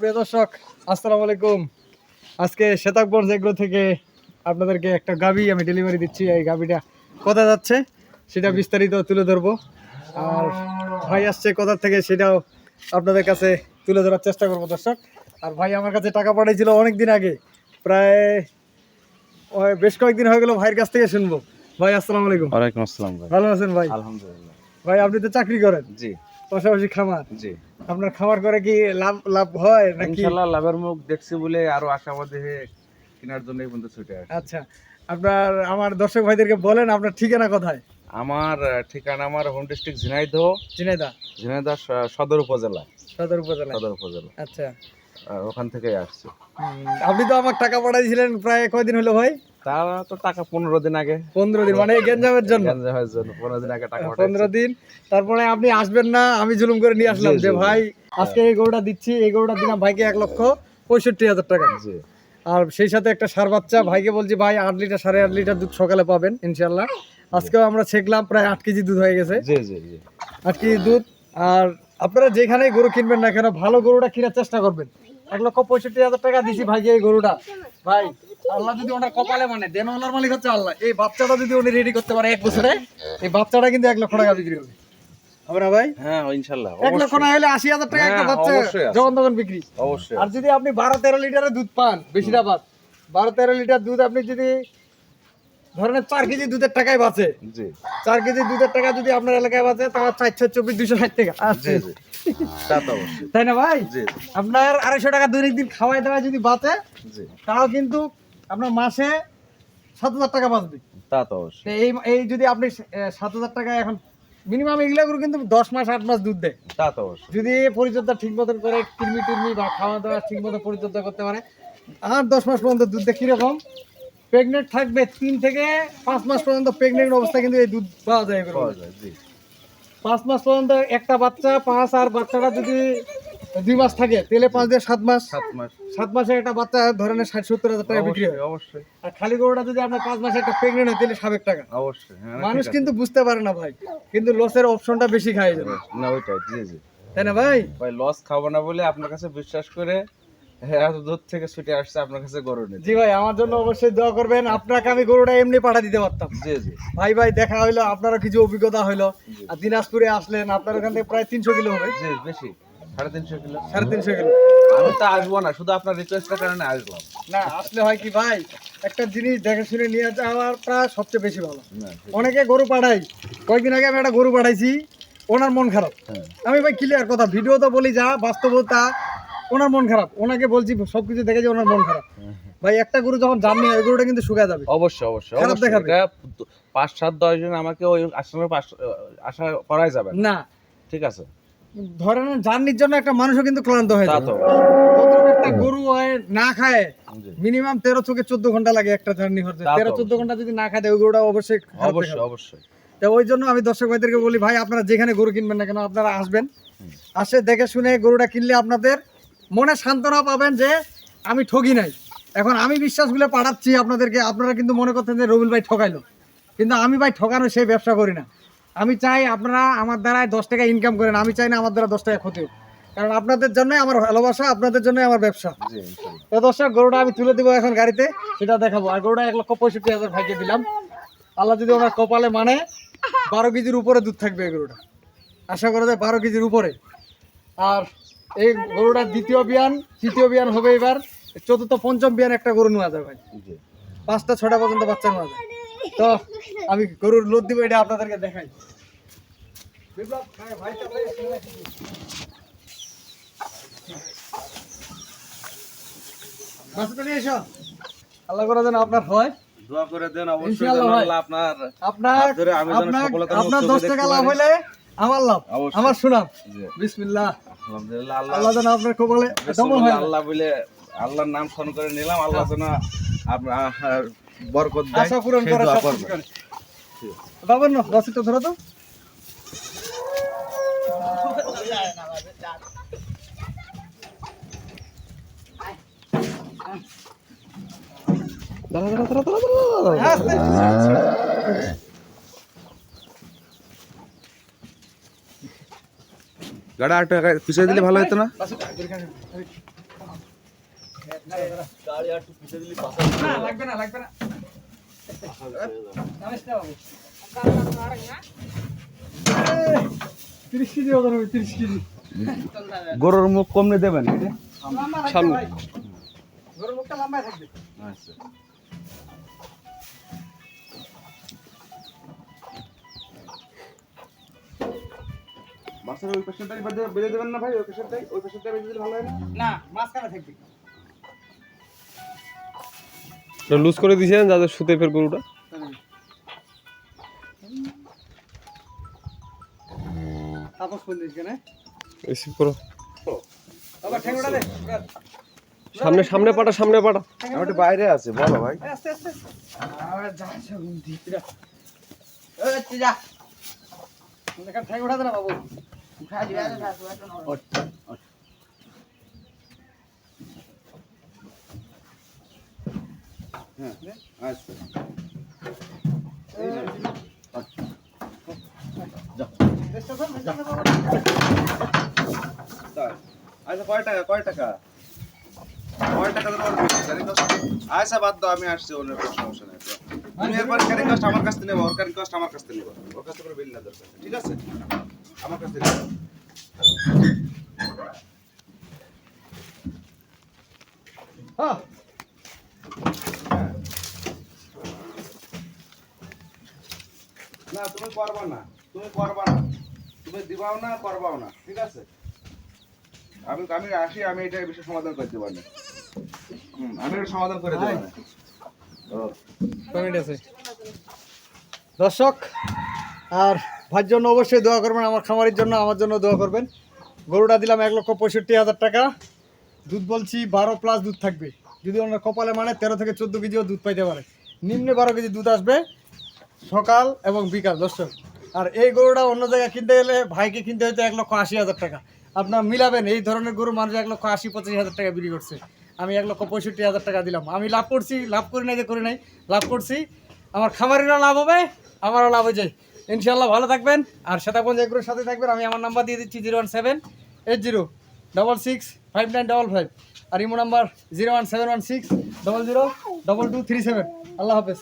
প্রিয় দর্শক আসসালামু আলাইকুম। আজকে শেতাকগঞ্জ এগ্রো থেকে আপনাদেরকে একটা গাবি আমি ডেলিভারি দিচ্ছি এই গাবিটা কোথা যাচ্ছে সেটা বিস্তারিত তুলে ধরবো। আর ভাই আসছে কোথা থেকে সেটাও আপনাদের কাছে তুলে ধরার চেষ্টা করব দর্শক। আর ভাই আমার কাছে টাকা পাঠিয়েছিল অনেক দিন আগে প্রায় ওই বেশ কয়েকদিন হয়ে গেল ভাইয়ের কাছ থেকে শুনব। ভাই আসসালামু আলাইকুম। ওয়ালাইকুম আসসালাম ভাই। ভালো আছেন ভাই? আলহামদুলিল্লাহ। ভাই আপনি তো চাকরি করেন? জি। পাশাপাশি খামার? জি। আপনার খামার করে কি লাভ লাভ হয় নাকি? ইনশাআল্লাহ লাভের মুখ দেখছি বলে আরও আশাবাদী হয়ে কেনার জন্য এই পর্যন্ত ছুটে আসে আচ্ছা আপনার আমার দর্শক ভাইদেরকে বলেন আপনার ঠিকানা কোথায়? আমার ঠিকানা আমার হোম ডিস্ট্রিক্ট ঝিনাইদহ। ঝিনাইদহ। ঝিনাইদহ সদর উপজেলা। সদর উপজেলা। সদর উপজেলা। আচ্ছা। ওখান থেকে আসছি। আপনি তো আমার টাকা পাঠাইছিলেন প্রায় কয়দিন হলো ভাই? তারা তো টাকা পনেরো দিন আগে। পনেরো দিন মানে গেঞ্জামের জন্য? গঞ্জামের জন্য পনেরো দিন আগে টাকা পনেরো দিন তারপরে আপনি আসবেন না আমি জুলুম করে নিয়ে আসলাম যে ভাই আজকে এই গরুটা দিচ্ছি এই গরুটা দিলাম ভাইকে এক লক্ষ পঁয়ষট্টি হাজার টাকা। আর সেই সাথে একটা সার বাচ্চা ভাইকে বলছি ভাই আট লিটার সাড়ে আট লিটার দুধ সকালে পাবেন ইনশাল্লাহ আজকেও আমরা ছেকলাম প্রায় আট কেজি দুধ হয়ে গেছে। জি জি জি। আট কেজি দুধ আর আপনারা যেখানেই গরু কিনবেন না কেন ভালো গরুটা কেনার চেষ্টা করবেন। এক লক্ষ পঁয়ষট্টি হাজার টাকা দিছি ভাইকে এই গরুটা। ভাই আল্লাহ যদি ওনার কপালে মানে দেন ওনার মালিক হচ্ছে আল্লাহ। এই বাচ্চাটা যদি উনি রেডি করতে পারে এক বছরে এই বাচ্চাটা কিন্তু এক লক্ষ টাকা বিক্রি হবে। হবে না ভাই? হ্যাঁ ইনশাআল্লাহ এক লক্ষ না হলে আশি হাজার টাকা একটা হ্যাঁ, বাচ্চা অবশ্যই আছে। যখন তখন বিক্রি। অবশ্যই আর যদি আপনি বারো তেরো লিটারের দুধ পান বাদ বারো তেরো লিটার দুধ আপনি যদি ধরেন চার কেজি দুধের টাকায় বাঁচে। চার কেজি দুধের টাকা যদি আপনার এলাকায় বাঁচে তাহলে চারশো চব্বিশ দুশো ষাট টাকা। অবশ্যই। তাই না ভাই? আপনার আড়াইশো টাকা দৈনিক দিন খাওয়াই দাওয়ায় যদি বাঁচে তাও কিন্তু আপনার মাসে সাত হাজার টাকা বাঁচবে। তা তো অবশ্যই। এই এই যদি আপনি সাত হাজার টাকা এখন মিনিমাম এগুলো কিন্তু দশ মাস আট মাস দুধ দেয়। তা তো অবশ্যই। যদি পরিচর্যা ঠিক মতন করে কৃমি টুর্মি বা খাওয়া দাওয়া ঠিক মতো পরিচর্যা করতে পারে আর দশ মাস পর্যন্ত দুধ দেয় কীরকম? প্রেগনেন্ট থাকবে তিন থেকে পাঁচ মাস পর্যন্ত প্রেগনেন্ট অবস্থা কিন্তু এই দুধ পাওয়া যায় পাওয়া যায় জি। পাঁচ মাস পর্যন্ত একটা বাচ্চা পাঁচ আর বাচ্চাটা যদি দুই মাস থাকে তেলে পাঁচ দিয়ে সাত মাস। সাত মাস। সাত মাসে একটা বাচ্চা ধরনের ষাট সত্তর হাজার টাকা বিক্রি হয়। অবশ্যই আর খালি গরুটা যদি আপনার পাঁচ মাসে একটা প্রেগনেন্ট হয় তাহলে সাবেক টাকা। অবশ্যই হ্যাঁ, মানুষ কিন্তু বুঝতে পারে না ভাই কিন্তু লসের অপশনটা বেশি খায়। যাবে না ওইটাই জি জি। তাই না ভাই? ভাই লস খাব না বলে আপনার কাছে বিশ্বাস করে এত দূর থেকে ছুটে আসছে আপনার কাছে গরু নিতে। জি ভাই আমার জন্য অবশ্যই দোয়া করবেন। আপনাকে আমি গরুটা এমনি পাঠা দিতে পারতাম। জি জি। ভাই ভাই দেখা হইল আপনারও কিছু অভিজ্ঞতা হইল। আর দিনাজপুরে আসলেন আপনার ওখান থেকে প্রায় তিনশো কিলো হবে। জি বেশি। সাড়ে তিনশো কিলো। সাড়ে তিনশো কিলো। আমি তো আসব না শুধু আপনার রিকোয়েস্টের কারণে আসলাম। না আসলে হয় কি ভাই একটা জিনিস দেখে শুনে নিয়ে যাওয়ারটা সবচেয়ে বেশি ভালো। অনেকে গরু পাঠাই। কয়েকদিন আগে আমি একটা গরু পাঠাইছি ওনার মন খারাপ। হ্যাঁ। আমি ভাই ক্লিয়ার কথা ভিডিও তো বলি যা বাস্তবতা ওনার মন খারাপ। ওনাকে বলছি সবকিছু দেখে যে ওনার মন খারাপ। ভাই একটা গরু যখন হয় ওই গরুটা কিন্তু শুকা যাবে। অবশ্যই অবশ্যই খারাপ দেখাবে। পাঁচ সাত দশ জন আমাকে ওই আসামের পাশ আশা করাই যাবে না। না। ঠিক আছে? ধরেন জার্নির জন্য একটা মানুষও কিন্তু ক্লান্ত হয়ে যায় একটা গরু হয় না খায় মিনিমাম তেরো থেকে চোদ্দ ঘণ্টা লাগে একটা জার্নি করতে তেরো চোদ্দ ঘণ্টা যদি না খায় ওই গরুটা অবশ্যই অবশ্যই অবশ্যই। তো ওই জন্য আমি দর্শক ভাইদেরকে বলি ভাই আপনারা যেখানে গরু কিনবেন না কেন আপনারা আসবেন। আসে দেখে শুনে গরুটা কিনলে আপনাদের মনে সান্ত্বনা পাবেন যে আমি ঠকি নাই। এখন আমি বিশ্বাসগুলো পাঠাচ্ছি আপনাদেরকে আপনারা কিন্তু মনে করতেন যে রবিল ভাই ঠকাইলো কিন্তু আমি ভাই ঠকানো সেই ব্যবসা করি না। আমি চাই আপনারা আমার দ্বারায় দশ টাকা ইনকাম করেন আমি চাই না আমার দ্বারা দশ টাকা ক্ষতি হোক। কারণ আপনাদের জন্যই আমার ভালোবাসা আপনাদের জন্যই আমার ব্যবসা। তো দর্শক গরুটা আমি তুলে দিব এখন গাড়িতে সেটা দেখাবো। আর গরুটা এক লক্ষ পঁয়ষট্টি হাজার ভাইকে দিলাম। আল্লাহ যদি ওনার কপালে মানে বারো কেজির উপরে দুধ থাকবে এই গরুটা। আশা করা যায় বারো কেজির উপরে। আর এই গরুটার দ্বিতীয় বিয়ান তৃতীয় বিয়ান হবে এবার। চতুর্থ পঞ্চম বিয়ান একটা গরু নেওয়া যায় ভাই। পাঁচটা ছটা পর্যন্ত বাচ্চা নেওয়া যায়। তো আমি গরুর লোদ দিব এটা আপনাদেরকে দেখাই। আল্লাহ করে যেন আপনার হয়। দোয়া করে দেন অবশ্যই আপনার আপনার আপনার দশ টাকা লাভ হলে আমার লাভ আমার সুনাম। জি। বিসমিল্লাহ। আলহামদুলিল্লাহ আল্লাহ আল্লাহ যেন আপনার কপালে হয় আল্লাহ বলে আল্লাহর নাম স্মরণ করে নিলাম আল্লাহ যেন আপনার বরকত দেয় আশা পূরণ করে সব কিছু। করে বাবার না রসিদটা ধরো তো আস্তে। গাড়ি আরেকটু পিছিয়ে দিলে ভালো হতো না? গরুর মুখ কমনে দেবেন লম্বা গরুর মুখটা লম্বাই থাকবে। আচ্ছা। মাছের ওই পেশেন্টটাই বেঁধে দেবেন না ভাই ওই পেশেন্টটাই ওই পেশেন্টটাই বেঁধে দিলে ভালো হয় না? না মাঝখানে থাকবে। লুজ করে দিয়েছেন যাতে শুতে ফের গরুটা? তাপস বললিস কেন রিসিভ করো বাবা ঠেঙ্গোটা দে। সামনে সামনে পাটা সামনে পাটা। আমি একটু বাইরে আছে বলো ভাই। আস্তে আস্তে আরে তুই যা। দে না বাবু। আচ্ছা কয় টাকা কয় টাকা কয় টাকা আচ্ছা বাদ দাও, আমি আসছি, অন্য কোনো সমস্যা নেই। তুমি এরপর ক্যারিং কস্ট আমার কাছ থেকে নেব, ওর ক্যারিং কস্ট আমার কাছ থেকে নেব। ওর কাছ থেকে বিল না দরকার, ঠিক আছে? আমার কাছ। হ্যাঁ। না, তুমি করবা না। তুমি করবা না। তুমি দিবাও না, করবাও না। ঠিক আছে? আমি আমি আসি, আমি এটা বিষয়ে সমাধান করতে পারি আমি এটা সমাধান করে দেবো কমেন্ট আছে দর্শক, আর ভাইয়ের জন্য অবশ্যই দোয়া করবেন, আমার খামারের জন্য, আমার জন্য দোয়া করবেন। গরুটা দিলাম এক লক্ষ পঁয়ষট্টি হাজার টাকা। দুধ বলছি বারো প্লাস দুধ থাকবে। যদি ওনার কপালে মানে তেরো থেকে চোদ্দ কেজিও দুধ পাইতে পারে। নিম্নে বারো কেজি দুধ আসবে সকাল এবং বিকাল, দর্শক। আর এই গরুটা অন্য জায়গায় কিনতে গেলে ভাইকে কিনতে হয়তো এক লক্ষ আশি হাজার টাকা। আপনার মিলাবেন, এই ধরনের গরু মানুষ এক লক্ষ আশি পঁচিশ হাজার টাকা বিক্রি করছে। আমি এক লক্ষ পঁয়ষট্টি হাজার টাকা দিলাম। আমি লাভ করছি, লাভ করি নাই যে করি নাই, লাভ করছি। আমার খামারিরা লাভ হবে, আমারও লাভ হয়ে যায়। ইনশাল্লাহ ভালো থাকবেন। আর শ্বেতাগঞ্জ এগ্রোর সাথে থাকবেন। আমি আমার নাম্বার দিয়ে দিচ্ছি zero one seven eight zero double six five nine double five. আর imo number zero one seven one six double zero double two three seven. আল্লাহ হাফেজ।